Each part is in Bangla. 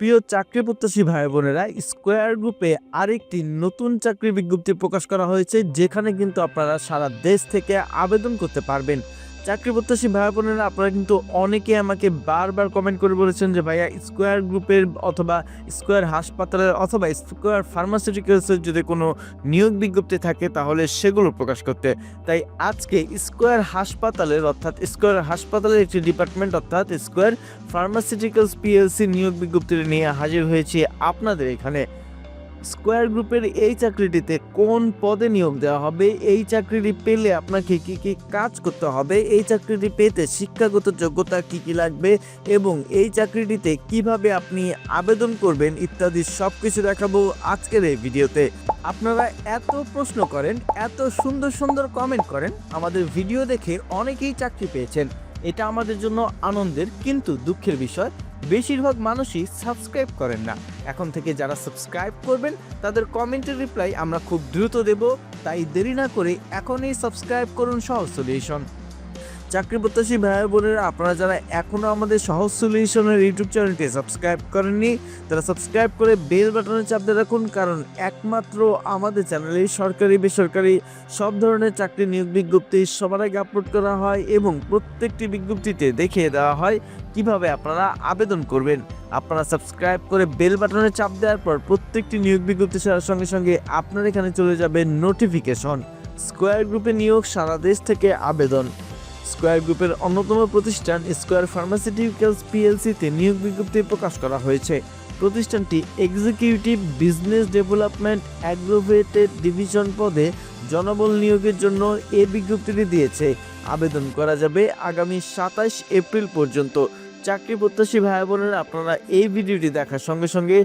প্রিয় চাকরি প্রত্যাশী ভাই বোনেরা স্কোয়ার গ্রুপে আরেকটি নতুন চাকরি বিজ্ঞপ্তি প্রকাশ করা হয়েছে, যেখানে কিন্তু আপনারা সারা দেশ থেকে আবেদন করতে পারবেন। চাকরি প্রত্যাশী ভাই বোনেরা, আপনারা কিন্তু অনেকে আমাকে বারবার কমেন্ট করে বলেছেন যে, ভাইয়া স্কোয়ার গ্রুপের অথবা স্কোয়ার হাসপাতালের অথবা স্কোয়ার ফার্মাসিউটিক্যালসের যদি কোনো নিয়োগ বিজ্ঞপ্তি থাকে, তাহলে সেগুলো প্রকাশ করতে। তাই আজকে স্কোয়ার হাসপাতালের অর্থাৎ স্কোয়ার হাসপাতালের একটি ডিপার্টমেন্ট অর্থাৎ স্কোয়ার ফার্মাসিউটিক্যালস পিএলসি নিয়োগ বিজ্ঞপ্তি নিয়ে হাজির হয়েছি আপনাদের এখানে। স্কোয়ার গ্রুপের এই চাকরিটিতে কোন পদে নিয়োগ দেওয়া হবে? এই চাকরিটি পেলে আপনাকে কি কি কাজ করতে হবে? এই চাকরিটি পেতে শিক্ষাগত যোগ্যতা কি কি লাগবে? এবং এই চাকরিটিতে কীভাবে আপনি আবেদন করবেন ইত্যাদি সব কিছু দেখাবো আজকের এই ভিডিওতে। আপনারা এত প্রশ্ন করেন, এত সুন্দর সুন্দর কমেন্ট করেন, আমাদের ভিডিও দেখে অনেকেই চাকরি পেয়েছেন। এটা আমাদের জন্য আনন্দের, কিন্তু দুঃখের বিষয় বেশিরভাগ মানুষই সাবস্ক্রাইব করেন না। এখন থেকে যারা সাবস্ক্রাইব করবেন, তাদের কমেন্টের রিপ্লাই আমরা খুব দ্রুত দেব। তাই দেরি না করে এখনই সাবস্ক্রাইব করুন সহজ সলিউশন। চাকরি প্রত্যাশী ভাই বোনেরা, আপনারা যারা এখনও আমাদের সহজ সলিউশনের ইউটিউব চ্যানেলটি সাবস্ক্রাইব করেননি, তারা সাবস্ক্রাইব করে বেল বাটনে চাপ দিয়ে রাখুন কারণ একমাত্র আমাদের চ্যানেলে সরকারি, বেসরকারি সব ধরনের চাকরি নিয়োগ বিজ্ঞপ্তি সবার আগে আপলোড করা হয় এবং প্রত্যেকটি বিজ্ঞপ্তিতে দেখিয়ে দেওয়া হয় কীভাবে আপনারা আবেদন করবেন। আপনারা সাবস্ক্রাইব করে বেল বাটনে চাপ দেওয়ার পর প্রত্যেকটি নিয়োগ বিজ্ঞপ্তি ছাড়ার সঙ্গে সঙ্গে আপনার এখানে চলে যাবে নোটিফিকেশন। স্কোয়ার গ্রুপে নিয়োগ সারা দেশ থেকে আবেদন। স্কোয়ার গ্রুপের অন্যতম প্রতিষ্ঠান স্কোয়ার ফার্মাসিউটিক্যালস পিএলসিতে নিয়োগ বিজ্ঞপ্তি প্রকাশ করা হয়েছে। প্রতিষ্ঠানটি executive business development agrovet division পদে জনবল নিয়োগের জন্য এ বিজ্ঞপ্তিটি দিয়েছে। আবেদন করা যাবে আগামী সাতাশ এপ্রিল পর্যন্ত। চাকরি প্রত্যাশী ভাই বোনেরা, আপনারা এই ভিডিওটি দেখার সঙ্গে সঙ্গে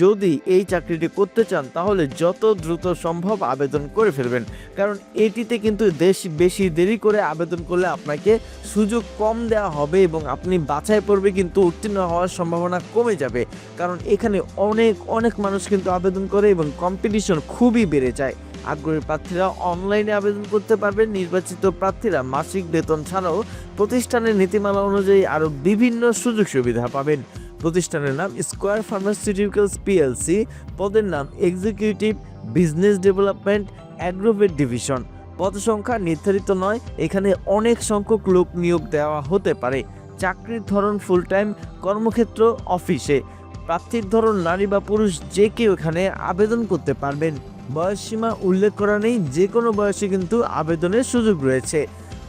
যদি এই চাকরিটি করতে চান, তাহলে যত দ্রুত সম্ভব আবেদন করে ফেলবেন। কারণ এটিতে কিন্তু দেশ বেশি দেরি করে আবেদন করলে আপনাকে সুযোগ কম দেওয়া হবে এবং আপনি বাছাই পড়বে কিন্তু উত্তীর্ণ হওয়ার সম্ভাবনা কমে যাবে। কারণ এখানে অনেক অনেক মানুষ কিন্তু আবেদন করে এবং কম্পিটিশন খুবই বেড়ে যায়। আগ্রহী প্রার্থীরা অনলাইনে আবেদন করতে পারবেন। নির্বাচিত প্রার্থীরা মাসিক বেতন ছাড়াও প্রতিষ্ঠানের নীতিমালা অনুযায়ী আরও বিভিন্ন সুযোগ সুবিধা পাবেন। প্রতিষ্ঠানের নাম স্কোয়ার ফার্মাসিউটিক্যালস পিএলসি পদের নাম executive business development agrovet division পদ সংখ্যা নির্ধারিত নয়, এখানে অনেক সংখ্যক লোক নিয়োগ দেওয়া হতে পারে। চাকরির ধরন ফুল টাইম কর্মক্ষেত্র অফিসে প্রার্থীর ধরন নারী বা পুরুষ যে কেউ এখানে আবেদন করতে পারবেন। বয়সসীমা উল্লেখ করা নেই, যে কোনো বয়সে কিন্তু আবেদনের সুযোগ রয়েছে।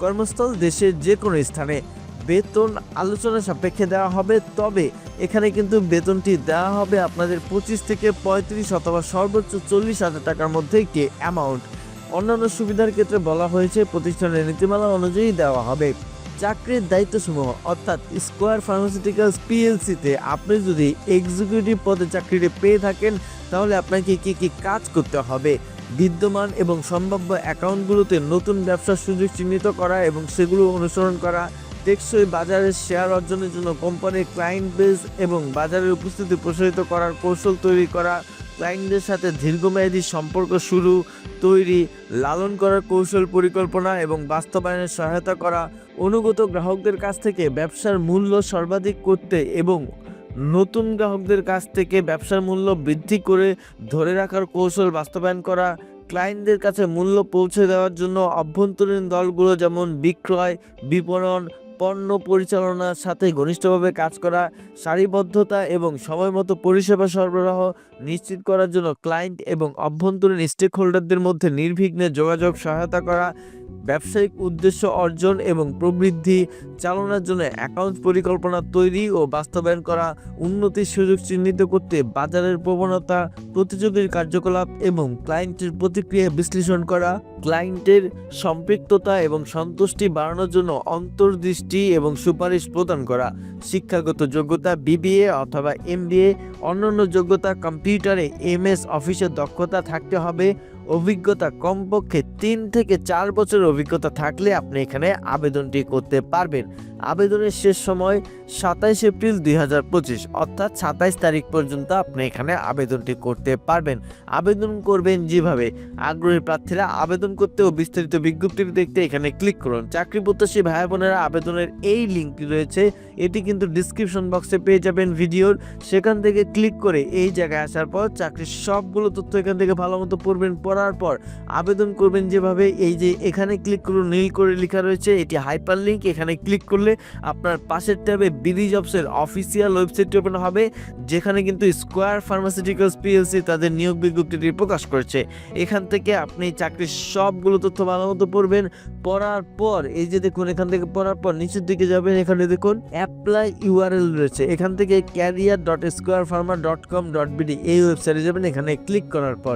কর্মস্থল দেশের যে কোনো স্থানে বেতন আলোচনা সাপেক্ষে দেওয়া হবে, তবে এখানে কিন্তু বেতনটি দেওয়া হবে আপনাদের পঁচিশ থেকে পঁয়ত্রিশ অথবা সর্বোচ্চ চল্লিশ হাজার টাকার মধ্যে একটি অ্যামাউন্ট অন্যান্য সুবিধার ক্ষেত্রে বলা হয়েছে, প্রতিষ্ঠানের নীতিমালা অনুযায়ী দেওয়া হবে। চাকরির দায়িত্বসমূহ, অর্থাৎ স্কোয়ার ফার্মাসিউটিক্যালস পিএলসিতে আপনি যদি এক্সিকিউটিভ পদে চাকরিটি পেয়ে থাকেন, তাহলে আপনাকে কি কি কাজ করতে হবে? বিদ্যমান এবং সম্ভাব্য অ্যাকাউন্টগুলোতে নতুন ব্যবসার সুযোগ চিহ্নিত করা এবং সেগুলো অনুসরণ করা, টেকসই বাজারের শেয়ার অর্জনের জন্য কোম্পানির ক্লায়েন্ট বেস এবং বাজারের উপস্থিতি প্রসারিত করার কৌশল তৈরি করা ক্লায়েন্টদের সাথে দীর্ঘমেয়াদী সম্পর্ক শুরু, তৈরি, লালন করার কৌশল পরিকল্পনা এবং বাস্তবায়নের সহায়তা করা, অনুগত গ্রাহকদের কাছ থেকে ব্যবসার মূল্য সর্বাধিক করতে এবং নতুন গ্রাহকদের কাছ থেকে ব্যবসার মূল্য বৃদ্ধি করে ধরে রাখার কৌশল বাস্তবায়ন করা, ক্লায়েন্টদের কাছে মূল্য পৌঁছে দেওয়ার জন্য অভ্যন্তরীণ দলগুলো যেমন বিক্রয়, বিপণন পণ্য পরিচালনার সাথে ঘনিষ্ঠভাবে কাজ করা, সারিবদ্ধতা এবং সময়মতো পরিষেবা সরবরাহ নিশ্চিত করার জন্য ক্লায়েন্ট এবং অভ্যন্তরীণ স্টেক হোল্ডারদের মধ্যে নির্বিঘ্নে যোগাযোগ, সহায়তা করা ব্যবসায়িক উদ্দেশ্য অর্জন এবং প্রবৃদ্ধি, চালনার জন্য অ্যাকাউন্ট পরিকল্পনা তৈরি ও বাস্তবায়ন করা, উন্নতির সুযোগ চিহ্নিত করতে বাজারের প্রবণতা, প্রতিযোগীর কার্যকলাপ এবং ক্লায়েন্টের প্রতিক্রিয়া বিশ্লেষণ করা ক্লায়েন্টের সম্পৃক্ততা এবং সন্তুষ্টি বাড়ানোর জন্য অন্তর্দৃষ্টি এবং সুপারিশ প্রদান করা, শিক্ষাগত যোগ্যতা বিবিএ অথবা এমবিএ, অন্যান্য যোগ্যতা কম্পিউটারে এমএস অফিসের দক্ষতা থাকতে হবে অভিজ্ঞতা কমপক্ষে তিন থেকে চার বছরের অভিজ্ঞতা থাকলে আপনি এখানে আবেদনটি করতে পারবেন। আবেদনের শেষ সময় সাতাইশ এপ্রিল দুই হাজার পঁচিশ, অর্থাৎ সাতাইশ তারিখ পর্যন্ত আপনি এখানে আবেদনটি করতে পারবেন। আবেদন করবেন যেভাবে? আগ্রহী প্রার্থীরা আবেদন করতে ও বিস্তারিত বিজ্ঞপ্তি দেখতে এখানে ক্লিক করুন। চাকরি প্রত্যাশী ভাই বোনেরা, আবেদনের এই লিঙ্কটি রয়েছে। এটি কিন্তু ডিসক্রিপশন বক্সে পেয়ে যাবেন ভিডিওর। সেখান থেকে ক্লিক করে এই জায়গায় আসার পর চাকরির সবগুলো তথ্য এখান থেকে ভালো মতো পড়বেন পড়ার পর আবেদন করবেন যেভাবে, এই যে এখানে ক্লিক করুন, নীল করে লেখা রয়েছে, এটি হাইপার লিঙ্ক এখানে ক্লিক করলে আপনার পাশের ট্যাবে বিডি জবসের অফিসিয়াল ওয়েবসাইটটি ওপেন হবে, যেখানে কিন্তু স্কোয়ার ফার্মাসিউটিক্যালস পিএলসি তাদের নিয়োগ বিজ্ঞপ্তিটি প্রকাশ করেছে। এখান থেকে আপনি চাকরির সবগুলো তথ্য ভালো মতো পড়বেন, পড়ার পর, এই যে দেখুন, এখান থেকে পড়ার পর নিচের দিকে যাবেন, এখানে দেখুন অ্যাপ্লাই ইউআরএল রয়েছে, এখান থেকে career dot square pharma dot com dot BD এই ওয়েবসাইটে যাবেন, এখানে ক্লিক করার পর।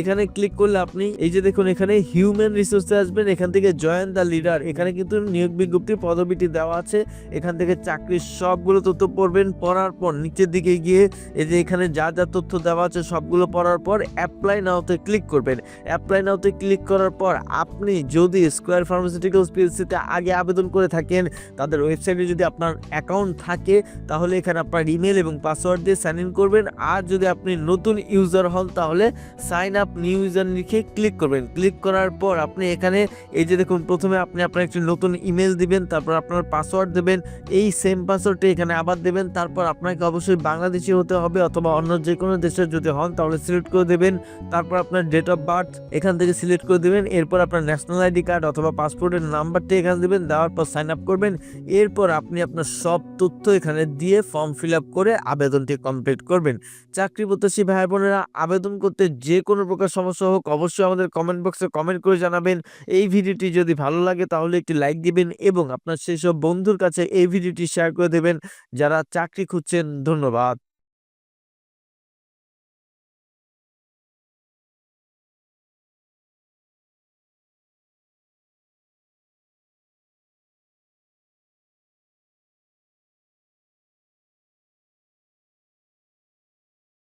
এখানে ক্লিক করলে আপনি এই যে দেখুন, এখানে হিউম্যান রিসোর্সে আসবেন, এখান থেকে জয়েন দ্য লিডার এখানে কিন্তু নিয়োগ বিজ্ঞপ্তি, পদবিটি দেওয়া আছে। এখান থেকে চাকরির সবগুলো তথ্য পড়বেন, পড়ার পর নিচের দিকে গিয়ে এই যে এখানে যা যা তথ্য দেওয়া আছে সবগুলো পড়ার পর অ্যাপ্লাই নাওতে ক্লিক করবেন। অ্যাপ্লাই নাওতে ক্লিক করার পর আপনি যদি স্কোয়ার ফার্মাসিউটিক্যালস পিএলসিতে আগে আবেদন করে থাকেন, তাদের ওয়েবসাইটে যদি আপনার অ্যাকাউন্ট থাকে, তাহলে এখানে আপনার ইমেল এবং পাসওয়ার্ড দিয়ে সাইন ইন করবেন। আর যদি আপনি নতুন ইউজার হন, তাহলে সাইন আপ নিউ ইউজার লিখে ক্লিক করবেন। ক্লিক করার পর আপনি এখানে এই যে দেখুন, প্রথমে আপনি আপনার একটি নতুন ইমেল দিবেন, তারপর আপনার পাসওয়ার্ড দেবেন, এই সেম পাসওয়ার্ডটি এখানে আবার দেবেন, তারপর আপনাকে অবশ্যই বাংলাদেশি হতে হবে অথবা অন্য যে কোনো দেশের যদি হন তাহলে সিলেক্ট করে দেবেন, তারপর আপনার ডেট অফ বার্থ এখান থেকে সিলেক্ট করে দেবেন, এরপর আপনার ন্যাশনাল আইডি কার্ড অথবা পাসপোর্টের নাম্বারটি এখানে দেবেন, দেওয়ার পর সাইন আপ করবেন, এরপর আপনি আপনার সব তথ্য এখানে দিয়ে ফর্ম ফিল আপ করে আবেদনটি কমপ্লিট করবেন। চাকরি প্রত্যাশী ভাই বোনেরা আবেদন করতে যে কোনো প্রকার সমস্যা হোক, অবশ্যই আমাদের কমেন্ট বক্সে কমেন্ট করে জানাবেন। এই ভিডিওটি যদি ভালো লাগে তাহলে একটি লাইক দিবেন এবং আপনার সেই সব বন্ধুর কাছে এই ভিডিওটি শেয়ার করে দেবেন। যারা চাকরি খুঁজছেন, ধন্যবাদ।